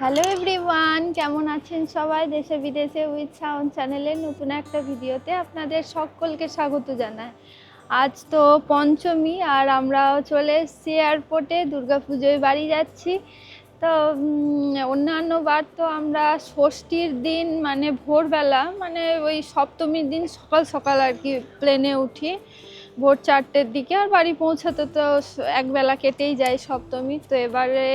Hello everyone কেমন আছেন সবাই? দেশে বিদেশে উইথ সাউন্ড চ্যানেলের নতুন একটা ভিডিওতে আপনাদের সকলকে স্বাগত জানাই। আজ তো পঞ্চমী আর আমরাও চলে এসেছি এয়ারপোর্টে দুর্গাপুজোয় বাড়ি যাচ্ছি। তো অন্যান্য বার তো আমরা ষষ্ঠীর দিন মানে ভোরবেলা মানে ওই সপ্তমীর দিন সকাল সকাল আর কি প্লেনে উঠি। ভোর চারটের দিকে আর বাড়ি পৌঁছাতে তো একবেলা কেটেই যায় সপ্তমী। তো এবারে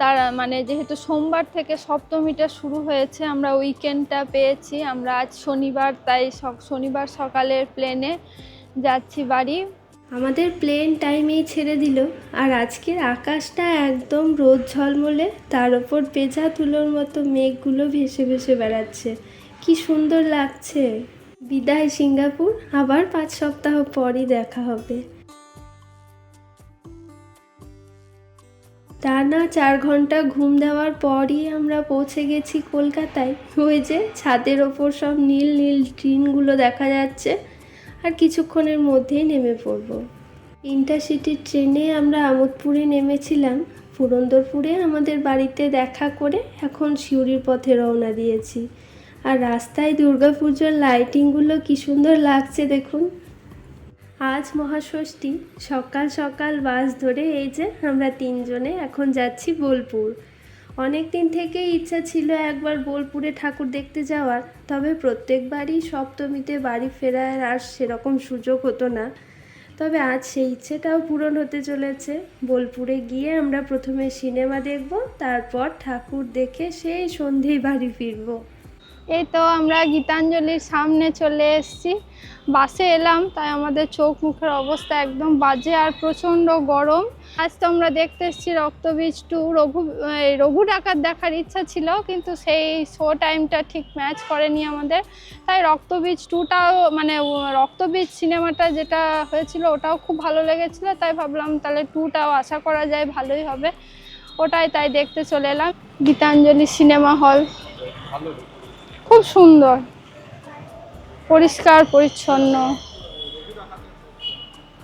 তার মানে যেহেতু সোমবার থেকে সপ্তমীটা শুরু হয়েছে, আমরা উইকেন্ডটা পেয়েছি। আমরা আজ শনিবার, তাই শনিবার সকালের প্লেনে যাচ্ছি বাড়ি। আমাদের প্লেন টাইমেই ছেড়ে দিল, আর আজকের আকাশটা একদম রোদ ঝলমলে, তার ওপর পেঁচা তুলোর মতো মেঘগুলো ভেসে ভেসে বেড়াচ্ছে। কি সুন্দর লাগছে। বিদায়, সিঙ্গাপুর। আবার পাঁচ সপ্তাহ পরই দেখা হবে। টানা চার ঘণ্টা ঘুম দেওয়ার পরই আমরা পৌঁছে গেছি কলকাতায়। ওই যে ছাদের ওপর সব নীল নীল ট্রেনগুলো দেখা যাচ্ছে আর কিছুক্ষণের মধ্যেই নেমে পড়ব। ইন্টারসিটির ট্রেনে আমরা আমোদপুরে নেমেছিলাম। পুরন্দরপুরে আমাদের বাড়িতে দেখা করে এখন সিউড়ির পথে রওনা দিয়েছি। আর রাস্তায় দুর্গাপুজোর লাইটিংগুলো কি সুন্দর লাগছে দেখুন। আজ মহাষষ্ঠী। সকাল সকাল বাস ধরে এই যে আমরা তিনজনে এখন যাচ্ছি বোলপুর। অনেক দিন থেকেই ইচ্ছা ছিল একবার বোলপুরে ঠাকুর দেখতে যাওয়ার, তবে প্রত্যেকবারই সপ্তমীতে বাড়ি ফেরার আর সেরকম সুযোগ হতো না। তবে আজ সেই ইচ্ছেটাও পূরণ হতে চলেছে। বোলপুরে গিয়ে আমরা প্রথমে সিনেমা দেখব, তারপর ঠাকুর দেখে সেই সন্ধেই বাড়ি ফিরবো। এই তো আমরা গীতাঞ্জলির সামনে চলে এসেছি। বাসে এলাম, তাই আমাদের চোখ মুখের অবস্থা একদম বাজে আর প্রচণ্ড গরম। আজ তো আমরা দেখতে এসেছি রক্তবীজ টু রঘু রঘু ডাকাত দেখার ইচ্ছা ছিল, কিন্তু সেই শো টাইমটা ঠিক ম্যাচ করেনি আমাদের। তাই রক্তবীজ টুটাও মানে রক্তবীজ সিনেমাটা যেটা হয়েছিল, ওটাও খুব ভালো লেগেছিলো। তাই ভাবলাম তাহলে টুটাও আশা করা যায়, ভালোই হবে। ওটাই তাই দেখতে চলে এলাম, গীতাঞ্জলি সিনেমা হল খুব সুন্দর। পরিষ্কার, পরিচ্ছন্ন।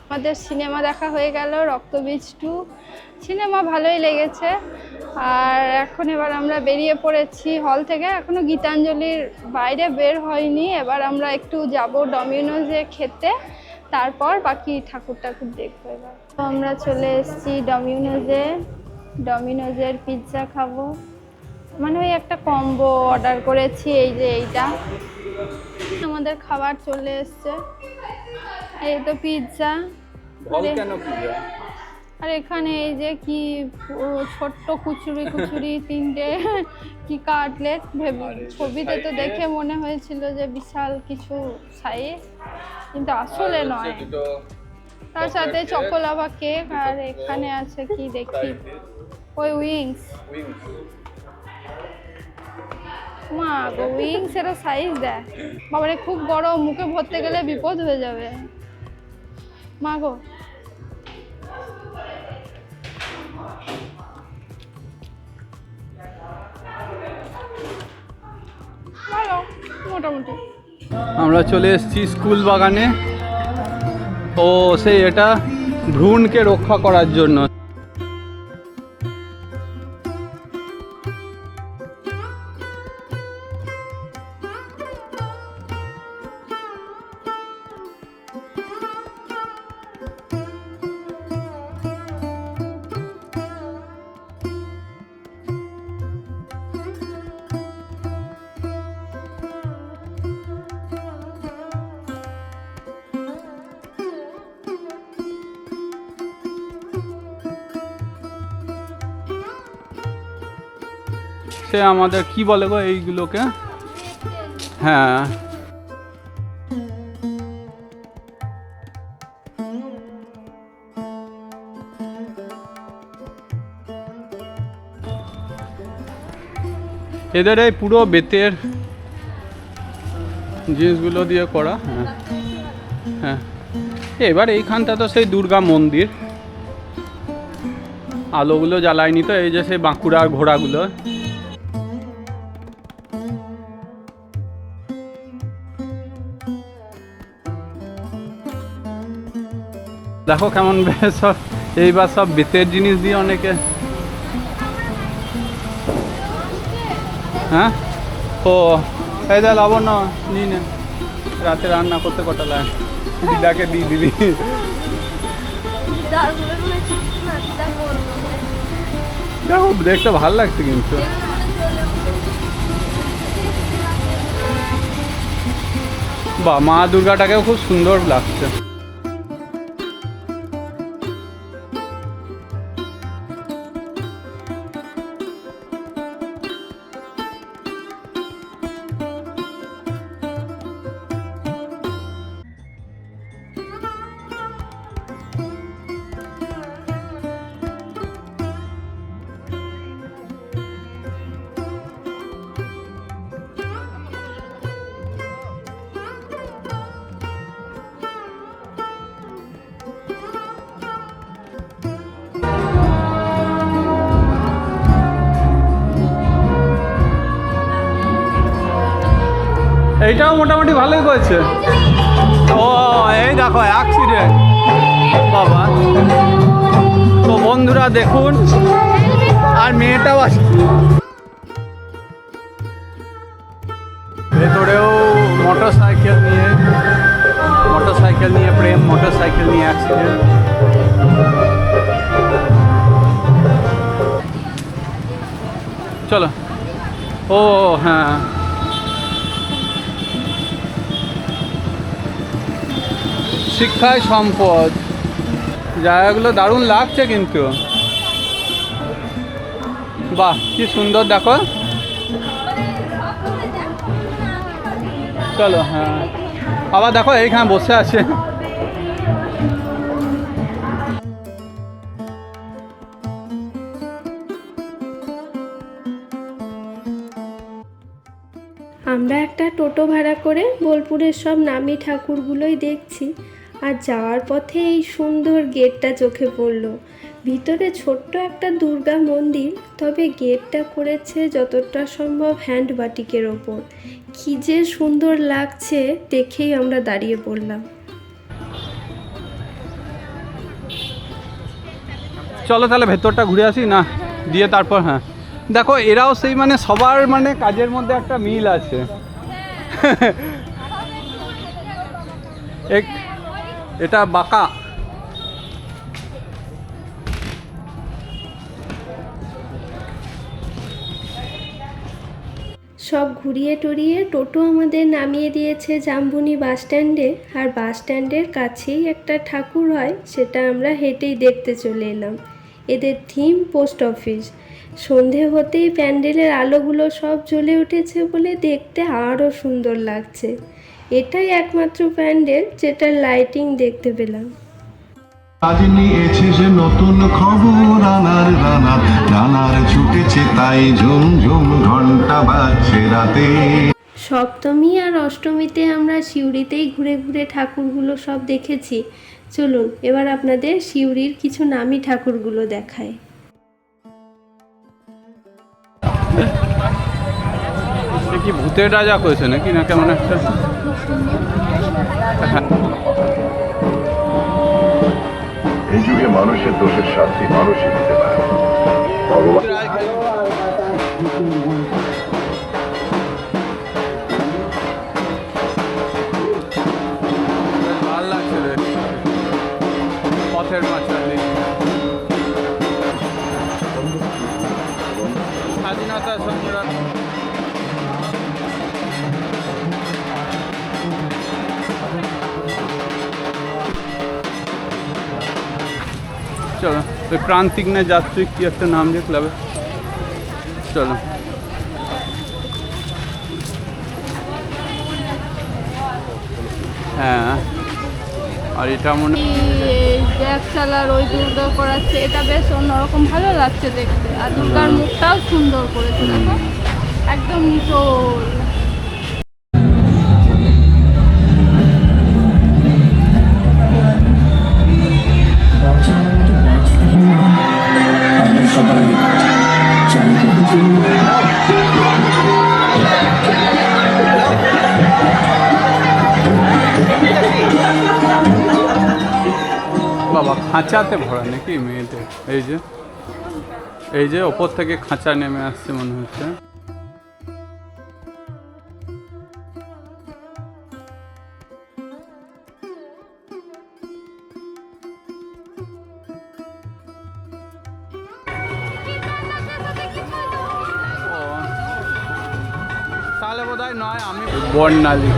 আমাদের সিনেমা দেখা হয়ে গেল, রক্তবীজ টু। সিনেমা ভালোই লেগেছে। আর এখন এবার আমরা বেরিয়ে পড়েছি হল থেকে। এখনও গীতাঞ্জলির বাইরে বের হয়নি। এবার আমরা একটু যাব ডমিনোজে খেতে তারপর বাকি ঠাকুর ঠাকুর দেখব এবার। আমরা চলে এসেছি ডমিনোজে। ডমিনোজের পিৎজা খাব। মানে ওই একটা কম্বো অর্ডার করেছি এই যে এইটা। আমাদের খাবার চলে এসছে। এই তো পিৎজা আর এখানে এই যে কি ছোট্ট কুচুরি কুচুরি তিনটে কি কাটলেট ছবিতে তো দেখে মনে হয়েছিল যে বিশাল কিছু সাইজ কিন্তু আসলে নয়। তার সাথে চকোলাভা কেক আর এখানে আছে কি দেখি। ওই উইংস। মা গো উইংস এর সাইজ দেয় বাবারে, খুব বড়, মুখে ভরতে গেলে বিপদ হয়ে যাবে। মা গো। ভালো মোটামুটি। আমরা চলে এসেছি স্কুল বাগানে। ও, সেই এটা ভ্রূণকে রক্ষা করার জন্য। সে আমাদের, কি বলে গো এইগুলোকে? হ্যাঁ। এদের এই পুরো বেতের জিনিসগুলো দিয়ে করা হ্যাঁ। হ্যাঁ। এবার এইখানটা তো সেই দুর্গা মন্দির। আলোগুলো জ্বালায়নি তো, এই যে সেই বাঁকুড়ার ঘোড়াগুলো। দেখো কেমন সব, এইবার সব বেতের জিনিস দিয়ে অনেকে। হ্যাঁ? ও, এই দেখ লবণ না নিই নে। রাতে রান্না করতে কটা লাগে? দিদাকে দিই দিবি। দেখো, দেখতে ভালো লাগছে কিন্তু। বা মা দুর্গাটাকেও খুব সুন্দর লাগছে। এইটাও মোটামুটি ভালোই করেছে। ও, এই দেখো অ্যাক্সিডেন্ট বাবা। তো বন্ধুরা, দেখুন, আর মেয়েটাও আছে ভেতরেও মোটর সাইকেল নিয়ে মোটর সাইকেল নিয়ে প্রেম মোটর সাইকেল নিয়ে অ্যাক্সিডেন্ট চলো। ও হ্যাঁ। শিক্ষায় সম্পদ। জায়গাগুলো দারুণ লাগছে কিন্তু। বাহ, কি সুন্দর, দেখো। চলো হ্যাঁ। আবার দেখো, এইখানে বসে আছে। আমরা একটা টোটো ভাড়া করে বোলপুরের সব নামি ঠাকুরগুলোই দেখছি। আর যাওয়ার পথে এই সুন্দর গেটটা চোখে পড়ল। ভিতরে ছোট্ট একটা দুর্গা মন্দির, তবে গেটটা করেছে যতটা সম্ভব হ্যান্ড বাটিকের ওপর। কী যে সুন্দর লাগছে দেখেই আমরা দাঁড়িয়ে পড়লাম। চলো তাহলে ভেতরটা ঘুরে আসি না? দিয়ে তারপর হ্যাঁ। দেখো, এরাও সেই মানে সবার মানে কাজের মধ্যে একটা মিল আছে। এক এটা বাঁকা। সব ঘুরিয়ে টুরিয়ে টোটো আমাদের নামিয়ে দিয়েছে জামবুনি বাস স্ট্যান্ডে। আর বাস স্ট্যান্ডের কাছেই একটা ঠাকুর হয়, সেটা আমরা হেঁটেই দেখতে চলে এলাম। এদের থিম পোস্ট অফিস সন্ধে হতেই প্যান্ডেলের আলোগুলো সব জ্বলে উঠেছে বলে দেখতে আরও সুন্দর লাগছে। এটাই একমাত্র প্যান্ডেল যেটার লাইটিং দেখতে পেলাম। আজ নিয়েছে যে নতুন খবর আনার রানার রানার ছুটেছে তাই ঝুম ঝুম ঘণ্টা বাজছে রাতে। সপ্তমী আর অষ্টমীতে আমরা সিউড়িতেই ঘুরে ঘুরে ঠাকুরগুলো সব দেখেছি। চলুন এবার আপনাদের সিউড়ির কিছু নামি ঠাকুরগুলো দেখায় কি ভূতের রাজা করেছে নাকি? না, কেমন একটা এই যুগে মানুষের দোষের শাস্তি মানুষই দিতে পারে। ভগবান চলো ওই প্রান্তিক না যাত্রিক কি একটা নাম দিয়ে ক্লাবে চলো। হ্যাঁ আর এটা মনে ব্যাগ চালার ওই দুর্গা করাচ্ছে এটা বেশ অন্যরকম ভালো লাগছে দেখতে। আর দুর্গার মুখটাও সুন্দর করেছে একদম নিটোল খাঁচাতে ভরা নাকি মেয়েদের? এই যে এই যে ওপর থেকে খাঁচা নেমে আসছে মনে হচ্ছে। তাহলে বোধ হয় নয়, আমি বর্ণালী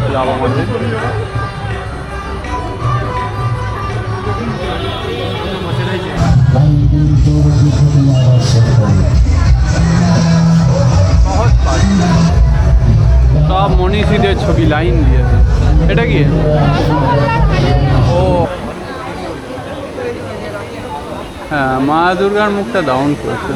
সব মনীষীদের ছবি লাইন দিয়েছে এটা কি? ও। হ্যাঁ মা দুর্গার মুখটা ডাউন করেছে।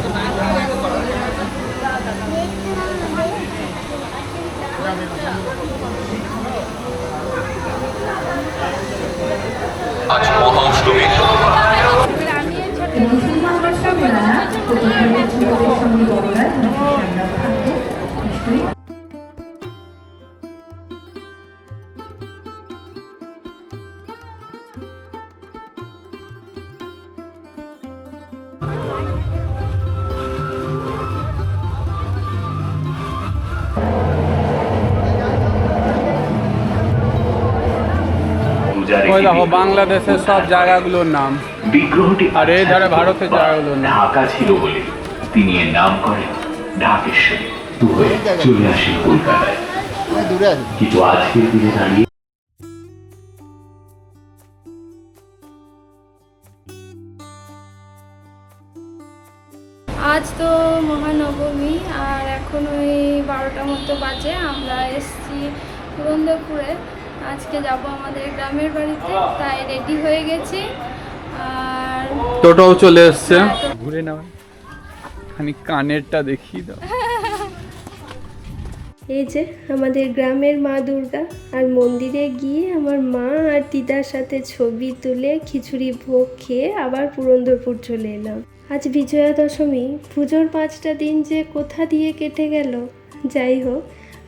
ওই দেখো বাংলাদেশের সব জায়গাগুলোর নাম। বিগ্রহটি আর এই ধারে ভারতের জায়গাগুলোর নাম। ঢাকা ছিল বলে তিনি এর নাম করেন ঢাকেশ্বরী। হয়ে চলে আসেন কলকাতায়। কিন্তু আজকের দিনে দাঁড়িয়ে আজ তো মহানবমী আর এখন ওই বারোটা মতো বাজে আমরা এসছি পুরন্দরপুরে আজকে যাব আমাদের গ্রামের বাড়িতে তাই রেডি হয়ে গেছি। আর টোটোও চলে এসছে। ঘুরে নাও। খানি কানেরটা দেখিয়ে দাও। এই যে আমাদের গ্রামের মা দুর্গা আর মন্দিরে গিয়ে আমার মা আর দিদার সাথে ছবি তুলে খিচুড়ি ভোগ খেয়ে আবার পুরন্দরপুর চলে এলাম। আজ বিজয়া দশমী পুজোর পাঁচটা দিন যে কোথা দিয়ে কেটে গেল যাই হোক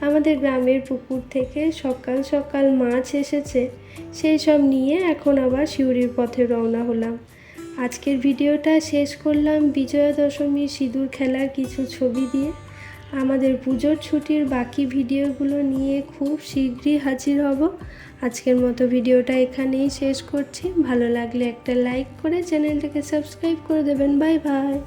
আমাদের গ্রামের পুকুর থেকে সকাল সকাল মাছ এসেছে, সেই সব নিয়ে এখন আবার শিউরির পথে রওনা হলাম। আজকের ভিডিওটা শেষ করলাম বিজয়া দশমীর সিঁদুর খেলার কিছু ছবি দিয়ে। আমাদের পুজোর ছুটির বাকি ভিডিওগুলো নিয়ে খুব শীঘ্রই হাজির হব। আজকের মতো ভিডিওটা এখানেই শেষ করছি। ভালো লাগলে একটা লাইক করে চ্যানেলটাকে সাবস্ক্রাইব করে দেবেন। Bye bye.